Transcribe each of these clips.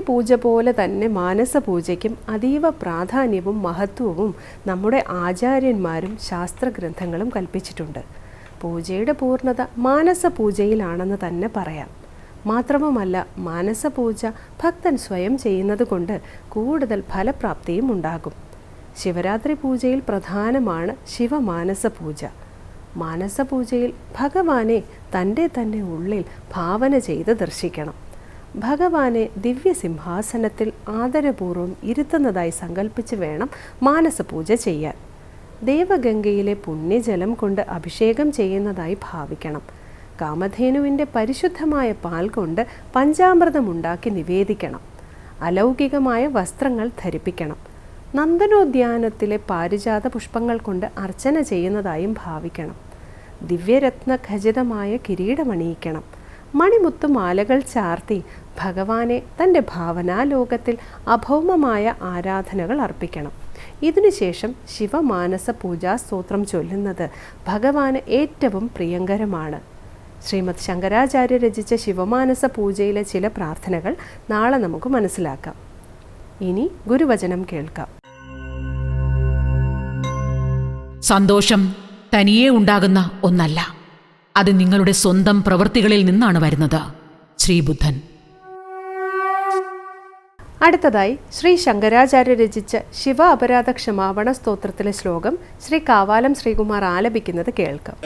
ബാഹ്യപൂജ പോലെ തന്നെ മാനസപൂജയ്ക്കും അതീവ പ്രാധാന്യവും മഹത്വവും നമ്മുടെ ആചാര്യന്മാരും ശാസ്ത്രഗ്രന്ഥങ്ങളും കൽപ്പിച്ചിട്ടുണ്ട്. പൂജയുടെ പൂർണത മാനസപൂജയിലാണെന്ന് തന്നെ പറയാം. മാത്രവുമല്ല മാനസപൂജ ഭക്തൻ സ്വയം ചെയ്യുന്നത് കൊണ്ട് കൂടുതൽ ഫലപ്രാപ്തിയും ഉണ്ടാകും. ശിവരാത്രി പൂജയിൽ പ്രധാനമാണ് ശിവമാനസ പൂജ മാനസപൂജയിൽ ഭഗവാനെ തന്റെ തന്നെ ഉള്ളിൽ ഭാവന ചെയ്ത് ദർശിക്കണം. ഭഗവാനെ ദിവ്യസിംഹാസനത്തിൽ ആദരപൂർവം ഇരുത്തുന്നതായി സങ്കല്പിച്ച് വേണം മാനസപൂജ ചെയ്യാൻ. ദേവഗംഗയിലെ പുണ്യജലം കൊണ്ട് അഭിഷേകം ചെയ്യുന്നതായി ഭാവിക്കണം. കാമധേനുവിന്റെ പരിശുദ്ധമായ പാൽ കൊണ്ട് പഞ്ചാമൃതമുണ്ടാക്കി നിവേദിക്കണം. അലൗകികമായ വസ്ത്രങ്ങൾ ധരിപ്പിക്കണം. നന്ദനോദ്യാനത്തിലെ പാരിജാത പുഷ്പങ്ങൾ കൊണ്ട് അർച്ചന ചെയ്യുന്നതായും ഭാവിക്കണം. ദിവ്യരത്ന ഖചിതമായ കിരീടമണിയിക്കണം. മണിമുത്തു മാലകൾ ചാർത്തി ഭഗവാനെ തന്റെ ഭാവനാലോകത്തിൽ അഭൗമമായ ആരാധനകൾ അർപ്പിക്കണം. ഇതിനുശേഷം ശിവമാനസ പൂജാ സ്തോത്രം ചൊല്ലുന്നത് ഭഗവാന് ഏറ്റവും പ്രിയങ്കരമാണ്. ശ്രീമദ് ശങ്കരാചാര്യ രചിച്ച ശിവമാനസ പൂജയിലെ ചില പ്രാർത്ഥനകൾ നാളെ നമുക്ക് മനസ്സിലാക്കാം. ഇനി ഗുരുവചനം കേൾക്കാം. സന്തോഷം തനിയെ ഉണ്ടാകുന്ന ഒന്നല്ല. അത് നിങ്ങളുടെ സ്വന്തം പ്രവൃത്തികളിൽ നിന്നാണ് വരുന്നത്. ശ്രീബുദ്ധൻ അടുത്തതായി ശ്രീ ശങ്കരാചാര്യ രചിച്ച ശിവ അപരാധ ക്ഷമാപണ സ്തോത്രത്തിലെ ശ്ലോകം ശ്രീ കാവാലം ശ്രീകുമാർ ആലപിക്കുന്നത് കേൾക്കാം.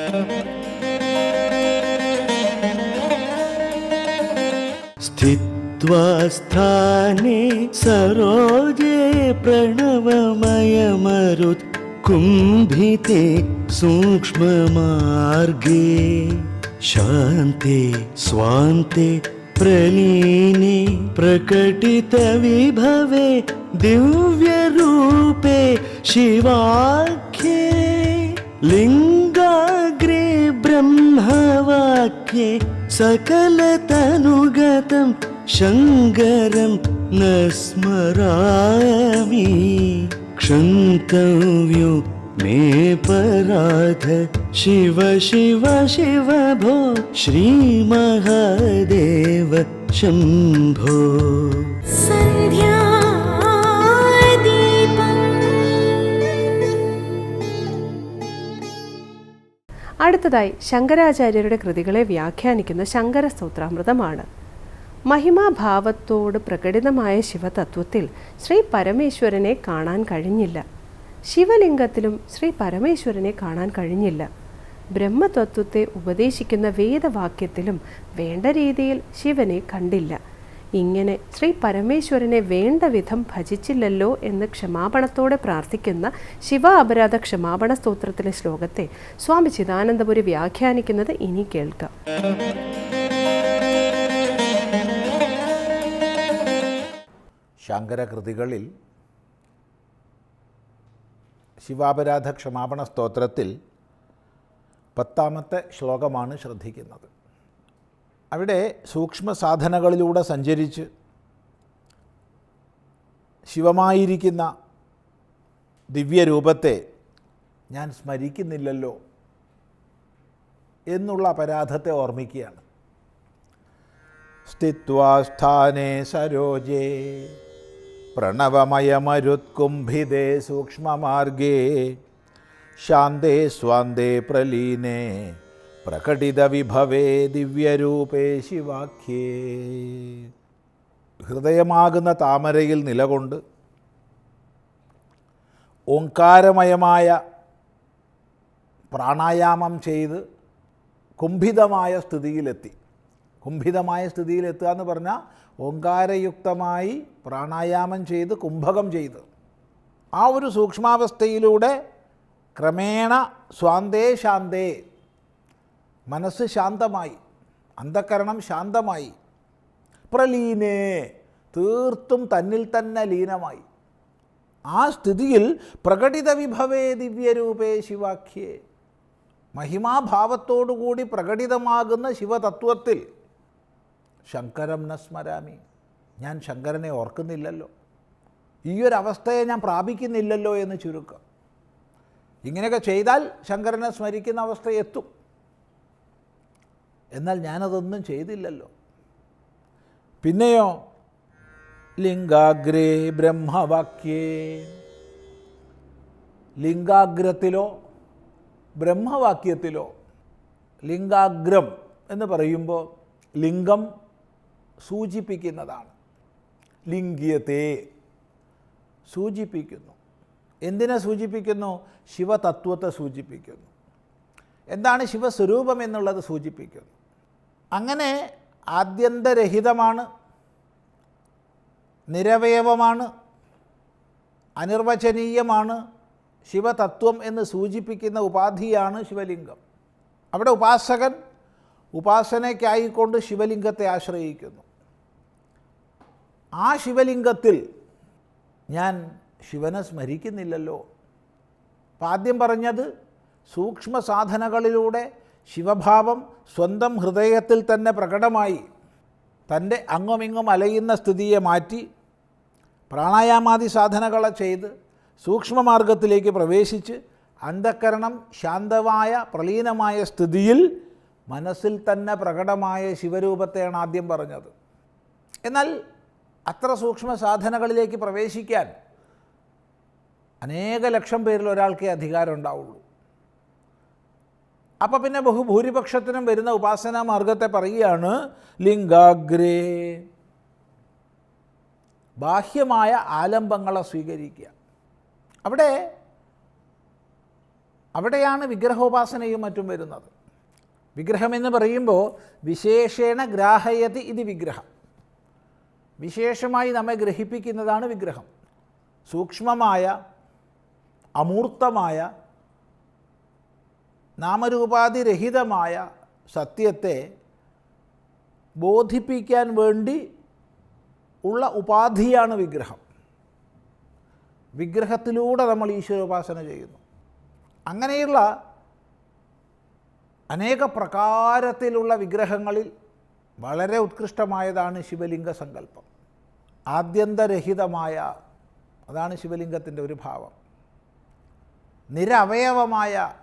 സ്ഥിത്വാസ്ഥാനെ സരോജേ പ്രണവമയമരു കുംഭിത്തെ സൂക്ഷ്മമാർഗേ ശാന്തേ സ്വാന്തേ प्रलीने प्रकटितविभवे दिव्यरूपे शिवाख्ये लिङ्गाग्रे ब्रह्मवाक्ये सकलतनुगतं शङ्करं न स्मरामि क्षन्तव्यो मे पराध शिव शिव शिव भो श्रीमहादेव शम्भो അടുത്തതായി ശങ്കരാചാര്യരുടെ കൃതികളെ വ്യാഖ്യാനിക്കുന്ന ശങ്കര സ്തോത്രാമൃതമാണ് മഹിമാഭാവത്തോട് പ്രകടിതമായ ശിവതത്വത്തിൽ ശ്രീ പരമേശ്വരനെ കാണാൻ കഴിഞ്ഞില്ല ശിവലിംഗത്തിലും ശ്രീ പരമേശ്വരനെ കാണാൻ കഴിഞ്ഞില്ല. ബ്രഹ്മതത്വത്തെ ഉപദേശിക്കുന്ന വേദവാക്യത്തിലും വേണ്ട രീതിയിൽ ശിവനെ കണ്ടില്ല. ഇങ്ങനെ ശ്രീ പരമേശ്വരനെ വേണ്ട വിധം ഭജിച്ചില്ലല്ലോ എന്ന് ക്ഷമാപണത്തോടെ പ്രാർത്ഥിക്കുന്ന ശിവ അപരാധ ക്ഷമാപണ സ്തോത്രത്തിലെ ശ്ലോകത്തെ സ്വാമി ചിദാനന്ദപുരി വ്യാഖ്യാനിക്കുന്നത് ഇനി കേൾക്കാം. ശങ്കരകൃതികളിൽ ശിവാപരാധ ക്ഷമാപണ സ്തോത്രത്തിൽ പത്താമത്തെ ശ്ലോകമാണ് ശ്രദ്ധിക്കുന്നത്. അവിടെ സൂക്ഷ്മ സാധനകളിലൂടെ സഞ്ചരിച്ച് ശിവമായിരിക്കുന്ന ദിവ്യരൂപത്തെ ഞാൻ സ്മരിക്കുന്നില്ലല്ലോ എന്നുള്ള അപരാധത്തെ ഓർമ്മിക്കുകയാണ്. സ്ഥിത്വാസ്ഥാനേ സരോജേ പ്രണവമയമരുത്കുംഭിതേ സൂക്ഷ്മമാർഗേ ശാന്തേ സ്വാന്തേ പ്രലീനേ പ്രകടിതവിഭവേ ദിവ്യരൂപേ ശിവാഖ്യേ. ഹൃദയമാകുന്ന താമരയിൽ നിലകൊണ്ട് ഓങ്കാരമയമായ പ്രാണായാമം ചെയ്ത് കുംഭിതമായ സ്ഥിതിയിലെത്തി. കുംഭിതമായ സ്ഥിതിയിലെത്തുക എന്ന് പറഞ്ഞാൽ ഓങ്കാരയുക്തമായി പ്രാണായാമം ചെയ്ത് കുംഭകം ചെയ്ത്. ആ ഒരു സൂക്ഷ്മാവസ്ഥയിലൂടെ ക്രമേണ സ്വാന്തേ ശാന്തേ മനസ്സ് ശാന്തമായി അന്ധകരണം ശാന്തമായി പ്രലീനേ തീർത്തും തന്നിൽ തന്നെ ലീനമായി. ആ സ്ഥിതിയിൽ പ്രകടിത വിഭവേ ദിവ്യരൂപേ ശിവാഖ്യേ. മഹിമാഭാവത്തോടുകൂടി പ്രകടിതമാകുന്ന ശിവതത്വത്തിൽ ശങ്കരം ന സ്മരാമി. ഞാൻ ശങ്കരനെ ഓർക്കുന്നില്ലല്ലോ. ഈ ഒരു അവസ്ഥയെ ഞാൻ പ്രാപിക്കുന്നില്ലല്ലോ എന്ന് ചുരുക്കം. ഇങ്ങനെയൊക്കെ ചെയ്താൽ ശങ്കരനെ സ്മരിക്കുന്ന അവസ്ഥ എത്തും. എന്നാൽ ഞാനതൊന്നും ചെയ്തില്ലല്ലോ. പിന്നെയോ ലിംഗാഗ്രേ ബ്രഹ്മവാക്യേ. ലിംഗാഗ്രത്തിലോ ബ്രഹ്മവാക്യത്തിലോ ലിംഗാഗ്രം എന്ന് പറയുമ്പോൾ ലിംഗം സൂചിപ്പിക്കുന്നതാണ്. ലിംഗ്യത്തെ സൂചിപ്പിക്കുന്നു. എന്തിനെ സൂചിപ്പിക്കുന്നു? ശിവതത്വത്തെ സൂചിപ്പിക്കുന്നു. എന്താണ് ശിവസ്വരൂപം എന്നുള്ളത് സൂചിപ്പിക്കുന്നു. അങ്ങനെ ആദ്യന്തരഹിതമാണ് നിരവയവമാണ് അനിർവചനീയമാണ് ശിവതത്വം എന്ന് സൂചിപ്പിക്കുന്ന ഉപാധിയാണ് ശിവലിംഗം. അവിടെ ഉപാസകൻ ഉപാസനയ്ക്കായിക്കൊണ്ട് ശിവലിംഗത്തെ ആശ്രയിക്കുന്നു. ആ ശിവലിംഗത്തിൽ ഞാൻ ശിവനെ സ്മരിക്കുന്നില്ലല്ലോ. അപ്പം ആദ്യം പറഞ്ഞത് സൂക്ഷ്മ സാധനകളിലൂടെ ശിവഭാവം സ്വന്തം ഹൃദയത്തിൽ തന്നെ പ്രകടമായി തന്റെ അങ്ങുമിങ്ങും അലയുന്ന സ്ഥിതിയെ മാറ്റി പ്രാണായാമാദി സാധനകളെ ചെയ്ത് സൂക്ഷ്മമാർഗത്തിലേക്ക് പ്രവേശിച്ച് അന്ധക്കരണം ശാന്തമായ പ്രലീനമായ സ്ഥിതിയിൽ മനസ്സിൽ തന്നെ പ്രകടമായ ശിവരൂപത്തെയാണ് ആദ്യം പറഞ്ഞത്. എന്നാൽ അത്ര സൂക്ഷ്മ സാധനകളിലേക്ക് പ്രവേശിക്കാൻ അനേക ലക്ഷം പേരിൽ ഒരാൾക്കേ അധികാരം ഉണ്ടാവുള്ളൂ. അപ്പം പിന്നെ ബഹുഭൂരിപക്ഷത്തിനും വരുന്ന ഉപാസനാ മാർഗത്തെ പറയുകയാണ് ലിംഗാഗ്രേ. ബാഹ്യമായ ആലംബങ്ങളെ സ്വീകരിക്കുക. അവിടെ അവിടെയാണ് വിഗ്രഹോപാസനയും മറ്റും വരുന്നത്. വിഗ്രഹമെന്ന് പറയുമ്പോൾ വിശേഷേണ ഗ്രാഹയതി ഇത് വിഗ്രഹം. വിശേഷമായി നമ്മെ ഗ്രഹിപ്പിക്കുന്നതാണ് വിഗ്രഹം. സൂക്ഷ്മമായ അമൂർത്തമായ നാമരൂപാതിരഹിതമായ സത്യത്തെ ബോധിപ്പിക്കാൻ വേണ്ടി ഉള്ള ഉപാധിയാണ് വിഗ്രഹം. വിഗ്രഹത്തിലൂടെ നമ്മൾ ഈശ്വരോപാസന ചെയ്യുന്നു. അങ്ങനെയുള്ള അനേക പ്രകാരത്തിലുള്ള വിഗ്രഹങ്ങളിൽ വളരെ ഉത്കൃഷ്ടമായതാണ് ശിവലിംഗ സങ്കല്പം. ആദ്യന്തരഹിതമായ അതാണ് ശിവലിംഗത്തിന്റെ ഒരു ഭാവം. നിരവയവമായ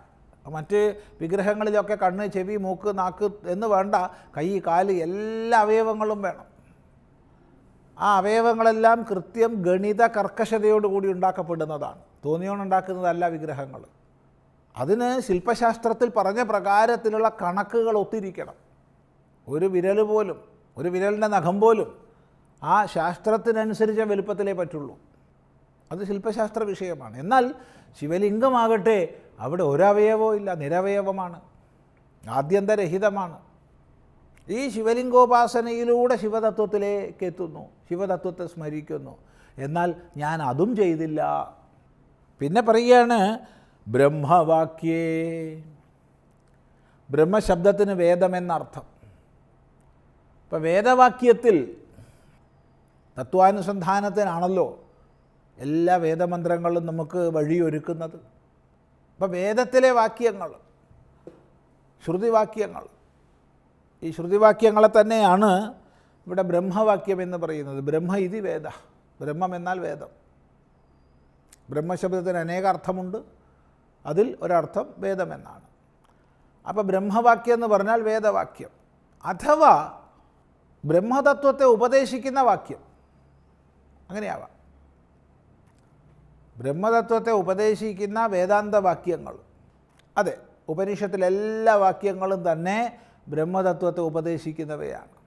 മറ്റ് വിഗ്രഹങ്ങളിലൊക്കെ കണ്ണ് ചെവി മൂക്ക് നാക്ക് എന്ന് വേണ്ട കൈ കാൽ എല്ലാ അവയവങ്ങളും വേണം. ആ അവയവങ്ങളെല്ലാം കൃത്യം ഗണിത കർക്കശതയോടുകൂടി ഉണ്ടാക്കപ്പെടുന്നതാണ്. തോന്നിയോണ്ടുണ്ടാക്കുന്നതല്ല വിഗ്രഹങ്ങൾ. അതിന് ശില്പശാസ്ത്രത്തിൽ പറഞ്ഞ പ്രകാരത്തിലുള്ള കണക്കുകൾ ഒത്തിരിക്കണം. ഒരു വിരൽ പോലും ഒരു വിരലിന്റെ നഖം പോലും ആ ശാസ്ത്രത്തിനനുസരിച്ച വലുപ്പത്തിലേ പറ്റുള്ളൂ. അത് ശില്പശാസ്ത്ര വിഷയമാണ്. എന്നാൽ ശിവലിംഗമാകട്ടെ അവിടെ ഒരവയവോ ഇല്ല നിരവയവമാണ് ആദ്യന്തരഹിതമാണ്. ഈ ശിവലിംഗോപാസനയിലൂടെ ശിവതത്വത്തിലേക്ക് എത്തുന്നു ശിവതത്വത്തെ സ്മരിക്കുന്നു. എന്നാൽ ഞാൻ അതും ചെയ്തില്ല. പിന്നെ പറയുകയാണ് ബ്രഹ്മവാക്യേ. ബ്രഹ്മശബ്ദത്തിന് വേദമെന്നർത്ഥം. ഇപ്പം വേദവാക്യത്തിൽ തത്വാനുസന്ധാനത്തിനാണല്ലോ എല്ലാ വേദമന്ത്രങ്ങളും നമുക്ക് വഴിയൊരുക്കുന്നത്. അപ്പം വേദത്തിലെ വാക്യങ്ങൾ ശ്രുതിവാക്യങ്ങൾ ഈ ശ്രുതിവാക്യങ്ങളെ തന്നെയാണ് ഇവിടെ ബ്രഹ്മവാക്യം എന്ന് പറയുന്നത്. ബ്രഹ്മ ഇതി വേദ ബ്രഹ്മം എന്നാൽ വേദം. ബ്രഹ്മശബ്ദത്തിന് അനേക അർത്ഥമുണ്ട്. അതിൽ ഒരർത്ഥം വേദമെന്നാണ്. അപ്പോൾ ബ്രഹ്മവാക്യം എന്ന് പറഞ്ഞാൽ വേദവാക്യം. അഥവാ ബ്രഹ്മതത്വത്തെ ഉപദേശിക്കുന്ന വാക്യം. അങ്ങനെയാവാം. ബ്രഹ്മതത്വത്തെ ഉപദേശിക്കുന്ന വേദാന്തവാക്യങ്ങൾ അതെ ഉപനിഷത്തിലെ എല്ലാ വാക്യങ്ങളും തന്നെ ബ്രഹ്മതത്വത്തെ ഉപദേശിക്കുന്നവയാണ്.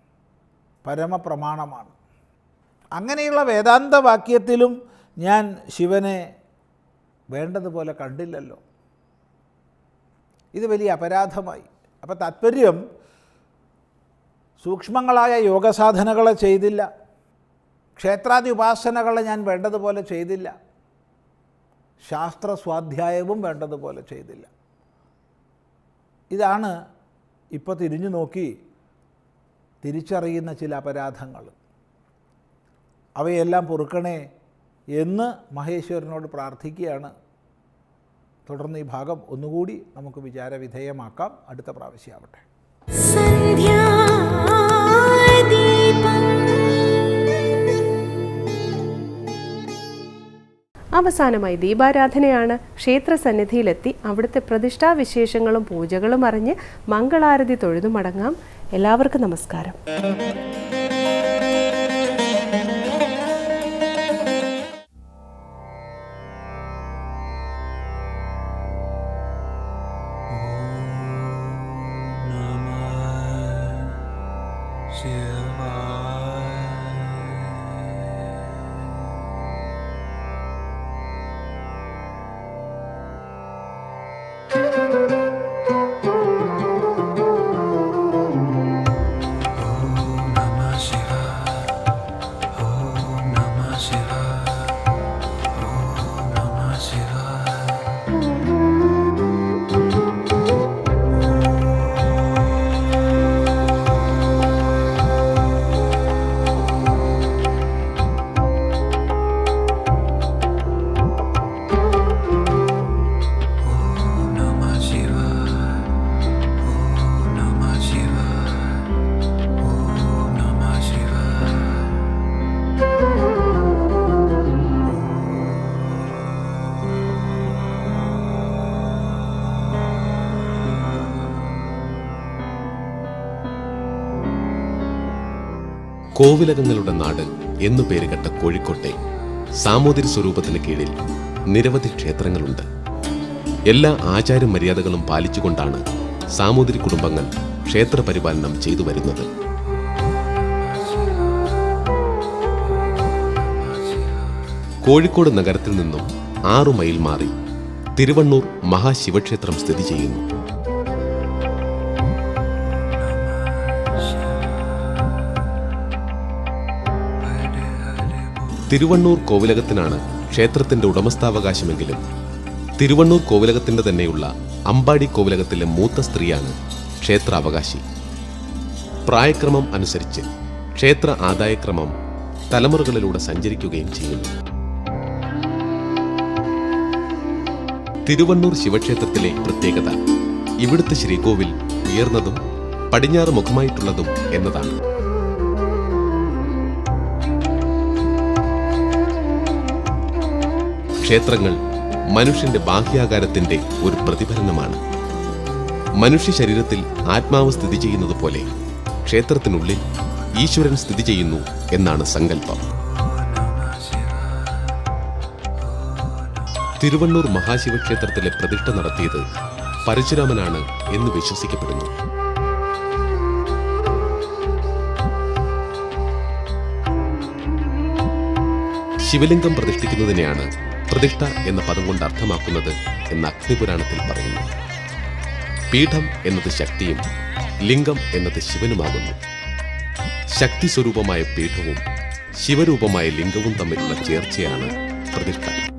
പരമപ്രമാണമാണ്. അങ്ങനെയുള്ള വേദാന്തവാക്യത്തിലും ഞാൻ ശിവനെ വേണ്ടതുപോലെ കണ്ടില്ലല്ലോ. ഇത് വലിയ അപരാധമായി. അപ്പോൾ താത്പര്യം സൂക്ഷ്മങ്ങളായ യോഗസാധനകളെ ചെയ്തില്ല. ക്ഷേത്രാദി ഉപാസനകളെ ഞാൻ വേണ്ടതുപോലെ ചെയ്തില്ല. ശാസ്ത്ര സ്വാധ്യായവും വേണ്ടതുപോലെ ചെയ്തില്ല. ഇതാണ് ഇപ്പോൾ തിരിഞ്ഞു നോക്കി തിരിച്ചറിയുന്ന ചില അപരാധങ്ങൾ. അവയെല്ലാം പൊറുക്കണേ എന്ന് മഹേശ്വരനോട് പ്രാർത്ഥിക്കുകയാണ്. തുടർന്ന് ഈ ഭാഗം ഒന്നുകൂടി നമുക്ക് വിചാരവിധേയമാക്കാം. അടുത്ത പ്രാവശ്യമാവട്ടെ. അവസാനമായി ദീപാരാധനയാണ്. ക്ഷേത്ര സന്നിധിയിലെത്തി അവിടുത്തെ പ്രതിഷ്ഠാ വിശേഷങ്ങളും പൂജകളും അറിഞ്ഞ് മംഗളാരതി തൊഴുതു മടങ്ങാം എല്ലാവർക്കും നമസ്കാരം. കോവിലകങ്ങളുടെ നാട് എന്നു പേരുകെട്ട കോഴിക്കോട്ടെ സാമൂതിരി സ്വരൂപത്തിന് കീഴിൽ നിരവധി ക്ഷേത്രങ്ങളുണ്ട്. എല്ലാ ആചാര മര്യാദകളും പാലിച്ചുകൊണ്ടാണ് സാമൂതിരി കുടുംബങ്ങൾ ക്ഷേത്ര പരിപാലനം ചെയ്തു വരുന്നത്. കോഴിക്കോട് നഗരത്തിൽ നിന്നും ആറു മൈൽ മാറി തിരുവണ്ണൂർ മഹാശിവക്ഷേത്രം സ്ഥിതി ചെയ്യുന്നു. തിരുവണ്ണൂർ കോവിലകത്തിനാണ് ക്ഷേത്രത്തിന്റെ ഉടമസ്ഥാവകാശമെങ്കിലും. തിരുവണ്ണൂർ കോവിലകത്തിന്റെ തന്നെയുള്ള അമ്പാടി കോവിലകത്തിലെ മൂത്ത സ്ത്രീയാണ് ക്ഷേത്രാവകാശി. പ്രായക്രമം അനുസരിച്ച് ക്ഷേത്ര ആദായക്രമം തലമുറകളിലൂടെ സഞ്ചരിക്കുകയും ചെയ്യുന്നു. തിരുവണ്ണൂർ ശിവക്ഷേത്രത്തിലെ പ്രത്യേകത ഇവിടുത്തെ ശ്രീകോവിൽ ഉയർന്നതും പടിഞ്ഞാറ് മുഖമായിട്ടുള്ളതും എന്നതാണ്. ക്ഷേത്രങ്ങൾ മനുഷ്യന്റെ ബാഹ്യാകാരത്തിന്റെ ഒരു പ്രതിഫലനമാണ്. മനുഷ്യ ശരീരത്തിൽ ആത്മാവ് സ്ഥിതി ചെയ്യുന്നത് പോലെ ക്ഷേത്രത്തിനുള്ളിൽ ഈശ്വരൻ സ്ഥിതി ചെയ്യുന്നു എന്നാണ് സങ്കല്പം. തിരുവണ്ണൂർ മഹാശിവക്ഷേത്രത്തിലെ പ്രതിഷ്ഠ നടത്തിയത് പരശുരാമനാണ് എന്ന് വിശ്വസിക്കപ്പെടുന്നു. ശിവലിംഗം പ്രതിഷ്ഠിക്കുന്നതിനെയാണ് പ്രതിഷ്ഠ എന്ന പദം കൊണ്ട് അർത്ഥമാക്കുന്നത് എന്ന് അഗ്നിപുരാണത്തിൽ പറയുന്നു. പീഠം എന്നത് ശക്തിയും ലിംഗം എന്നത് ശിവനുമാകുന്നു. ശക്തി സ്വരൂപമായ പീഠവും ശിവരൂപമായ ലിംഗവും തമ്മിലുള്ള ചേർച്ചയാണ് പ്രതിഷ്ഠ.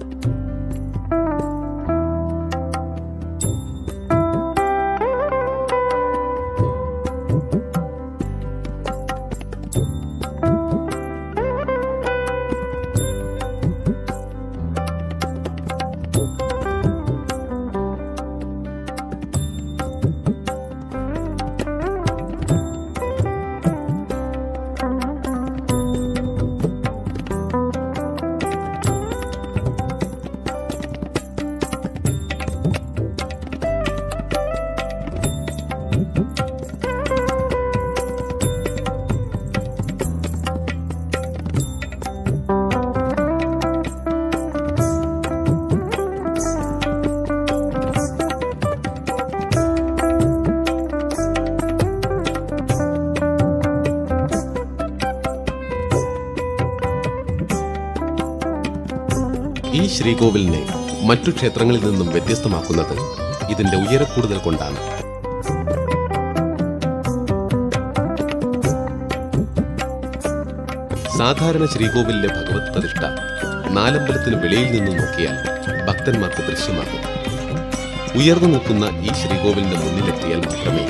ശ്രീകോവിലിനെ മറ്റു ക്ഷേത്രങ്ങളിൽ നിന്നും വ്യത്യസ്തമാക്കുന്നത് ഇതിന്റെ ഉയരക്കൂടുതൽ കൊണ്ടാണ്. സാധാരണ ശ്രീകോവിലിലെ ഭഗവത് പ്രതിഷ്ഠ നാലമ്പലത്തിന് വെളിയിൽ നിന്നും നോക്കിയാൽ ഭക്തന്മാർക്ക് ദൃശ്യമാകും. ഉയർന്നു നിൽക്കുന്ന ഈ ശ്രീകോവിലിന്റെ മുന്നിലെത്തിയാൽ മാത്രമേ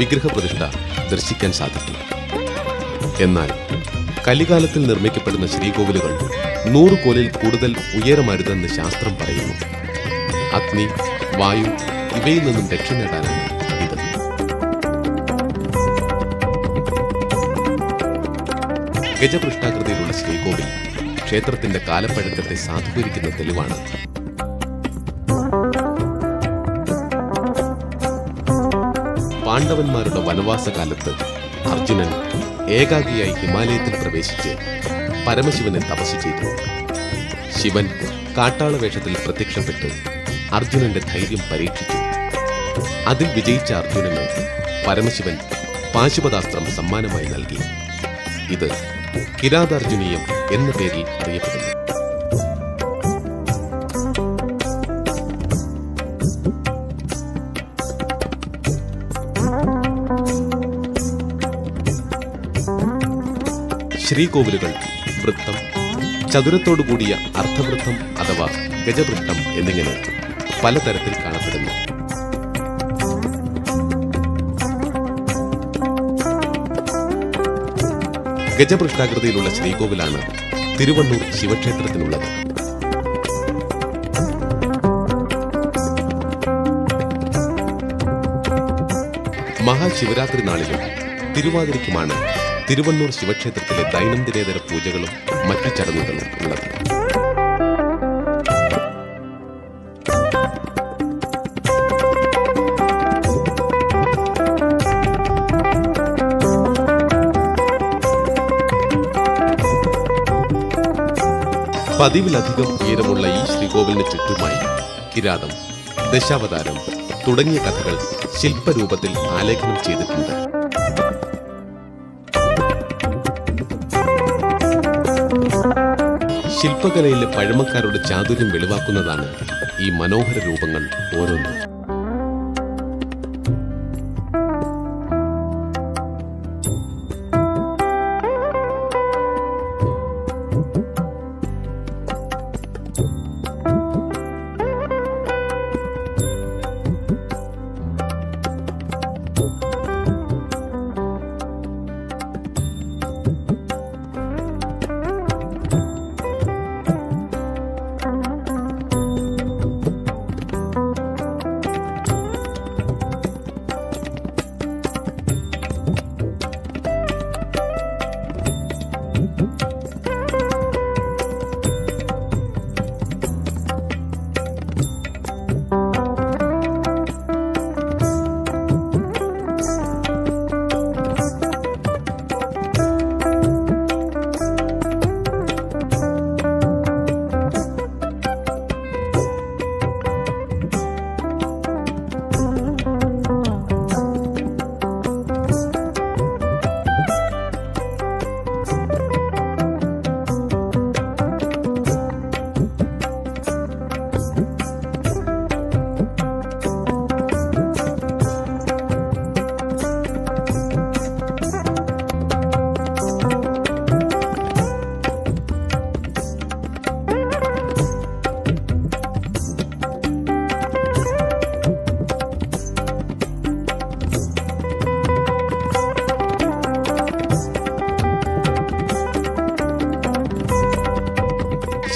വിഗ്രഹ പ്രതിഷ്ഠ ദർശിക്കാൻ സാധിക്കൂ. എന്നാൽ കലികാലത്തിൽ നിർമ്മിക്കപ്പെടുന്ന ശ്രീകോവിലുകൾ നൂറ് കോലിൽ കൂടുതൽ ഉയരമരുതെന്ന് ശാസ്ത്രം പറയുന്നു. അഗ്നി വായു ഇവയിൽ നിന്നും രക്ഷ നേടാനാണ് ഗജപൃഷ്ഠാകൃതിയിലുള്ള ശ്രീകോവിൽ ക്ഷേത്രത്തിന്റെ കാലപ്പഴക്കത്തെ സാധൂകരിക്കുന്ന തെളിവാണ്. പാണ്ഡവന്മാരുടെ വനവാസകാലത്ത് അർജുനൻ ഏകാഗിയായി ഹിമാലയത്തിൽ പ്രവേശിച്ച് പരമശിവനെ തപസ് ചെയ്തു. ശിവൻ കാട്ടാള വേഷത്തിൽ പ്രത്യക്ഷപ്പെട്ട് അർജുനന്റെ ധൈര്യം പരീക്ഷിച്ചു. അതിൽ വിജയിച്ച അർജുനന് പരമശിവൻ പാശുപതാസ്ത്രം സമ്മാനമായി നൽകി. ഇത് കിരാതാർജുനീയം എന്ന പേരിൽ അറിയപ്പെടുന്നു. ശ്രീകോവിലുകൾ വൃത്തം ചതുരത്തോടുകൂടിയ അർദ്ധവൃത്തം അഥവാ ഗജവൃത്തം എന്നിങ്ങനെ പലതരത്തിൽ കാണപ്പെടുന്നു. ഗജപൃഷ്ടാകൃതിയിലുള്ള ശ്രീകോവിലാണ് തിരുവണ്ണൂർ ശിവക്ഷേത്രത്തിനുള്ളത്. മഹാശിവരാത്രി നാളിലും തിരുവാതിരയ്ക്കുമാണ് തിരുവണ്ണൂർ ശിവക്ഷേത്രത്തിലെ ദൈനംദിനേതര പൂജകളും മറ്റു ചടങ്ങുകളും ഉള്ളത്. പതിവിലധികം ഉയരമുള്ള ഈ ശ്രീകോവിലിന് ചുറ്റുമായി കിരാതം ദശാവതാരം തുടങ്ങിയ കഥകൾ ശില്പരൂപത്തിൽ ആലേഖനം ചെയ്തിട്ടുണ്ട്. ശില്പകലയിലെ പഴമക്കാരുടെ ചാതുര്യം വെളിവാക്കുന്നതാണ് ഈ മനോഹര രൂപങ്ങൾ ഓരോന്നും.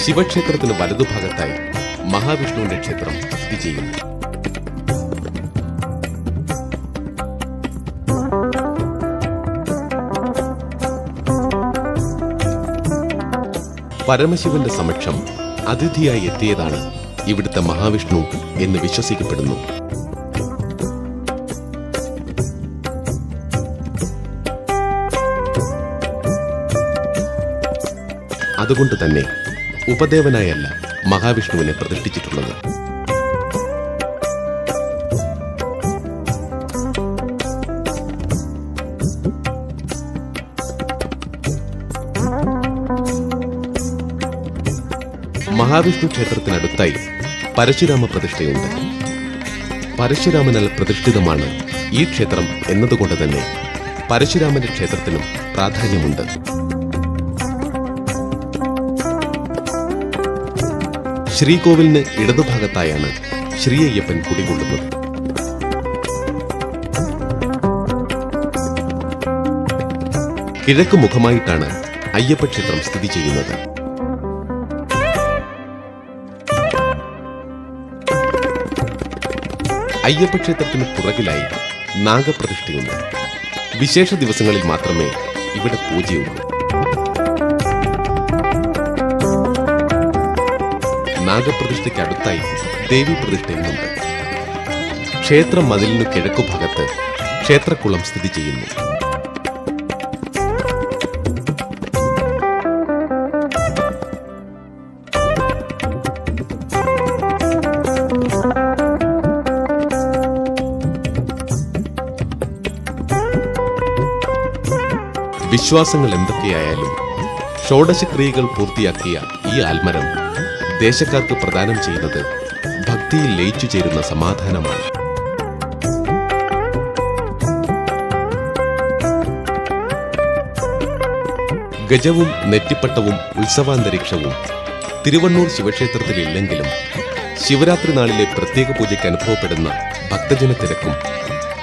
ശിവക്ഷേത്രത്തിന് വലതുഭാഗത്തായി മഹാവിഷ്ണുവിന്റെ ക്ഷേത്രം സ്ഥിതി ചെയ്യുന്നു. പരമശിവന്റെ സമക്ഷം അതിഥിയായി എത്തിയതാണ് ഇവിടുത്തെ മഹാവിഷ്ണു എന്ന് വിശ്വസിക്കപ്പെടുന്നു. അതുകൊണ്ട് തന്നെ ഉപദേവനായല്ല മഹാവിഷ്ണുവിനെ പ്രതിഷ്ഠിച്ചിട്ടുള്ളത്. മഹാവിഷ്ണു ക്ഷേത്രത്തിനടുത്തായി പരശുരാമ പ്രതിഷ്ഠയുണ്ട്. പരശുരാമനാൽ പ്രതിഷ്ഠിതമാണ് ഈ ക്ഷേത്രം എന്നതുകൊണ്ട് തന്നെ പരശുരാമന്റെ ക്ഷേത്രത്തിനും പ്രാധാന്യമുണ്ട്. ശ്രീകോവിലിന് ഇടതുഭാഗത്തായാണ് ശ്രീ അയ്യപ്പൻ കുടികൊള്ളുന്നത്. കിഴക്ക് മുഖമായിട്ടാണ് അയ്യപ്പ ക്ഷേത്രം സ്ഥിതി ചെയ്യുന്നത്. അയ്യപ്പ ക്ഷേത്രത്തിന് പുറകിലായി നാഗപ്രതിഷ്ഠയുണ്ട്. വിശേഷ ദിവസങ്ങളിൽ മാത്രമേ ഇവിടെ പൂജയുള്ളൂ. നാഗപ്രതിഷ്ഠയ്ക്ക് അടുത്തായി ദേവി പ്രതിഷ്ഠയുമുണ്ട്. ക്ഷേത്ര മതിലിനു കിഴക്കുഭാഗത്ത് ക്ഷേത്രക്കുളം സ്ഥിതി ചെയ്യുന്നു. വിശ്വാസങ്ങൾ എന്തൊക്കെയായാലും ഷോഡശക്രിയകൾ പൂർത്തിയാക്കിയ ഈ ആൽമരം ദേശക്കാർക്ക് പ്രദാനം ചെയ്യുന്നത് ഭക്തിയിൽ ലയിച്ചു ചേരുന്ന സമാധാനമാണ്. ഗജവും നെറ്റിപ്പട്ടവും ഉത്സവാന്തരീക്ഷവും തിരുവണ്ണൂർ ശിവക്ഷേത്രത്തിലില്ലെങ്കിലും ശിവരാത്രി നാളിലെ പ്രത്യേക പൂജയ്ക്ക് അനുഭവപ്പെടുന്ന ഭക്തജന തിരക്കും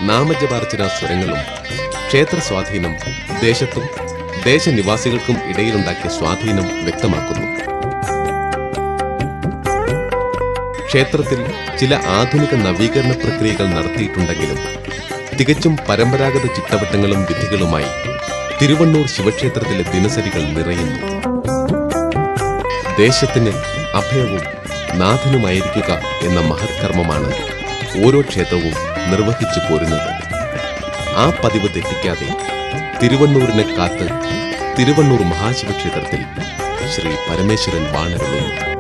നാമജപാർച്ചന സ്വരങ്ങളും ക്ഷേത്ര സ്വാധീനം ദേശത്തും ദേശനിവാസികൾക്കും ഇടയിലുണ്ടാക്കിയ സ്വാധീനം വ്യക്തമാക്കുന്നു. ക്ഷേത്രത്തിൽ ചില ആധുനിക നവീകരണ പ്രക്രിയകൾ നടത്തിയിട്ടുണ്ടെങ്കിലും തികച്ചും പരമ്പരാഗത ചിട്ടവട്ടങ്ങളും വിധികളുമായി തിരുവണ്ണൂർ ശിവക്ഷേത്രത്തിലെ ദിനസരികൾ നിറയുന്നു. ദേശത്തിന് അഭയവും നാഥനുമായിരിക്കുക എന്ന മഹത്കർമ്മമാണ് ഓരോ ക്ഷേത്രവും നിർവഹിച്ചു പോരുന്നത്. ആ പതിവ് തെറ്റിക്കാതെ തിരുവണ്ണൂരിനെ കാത്ത് തിരുവണ്ണൂർ മഹാശിവക്ഷേത്രത്തിൽ ശ്രീ പരമേശ്വരൻ വാണരുളുന്നു.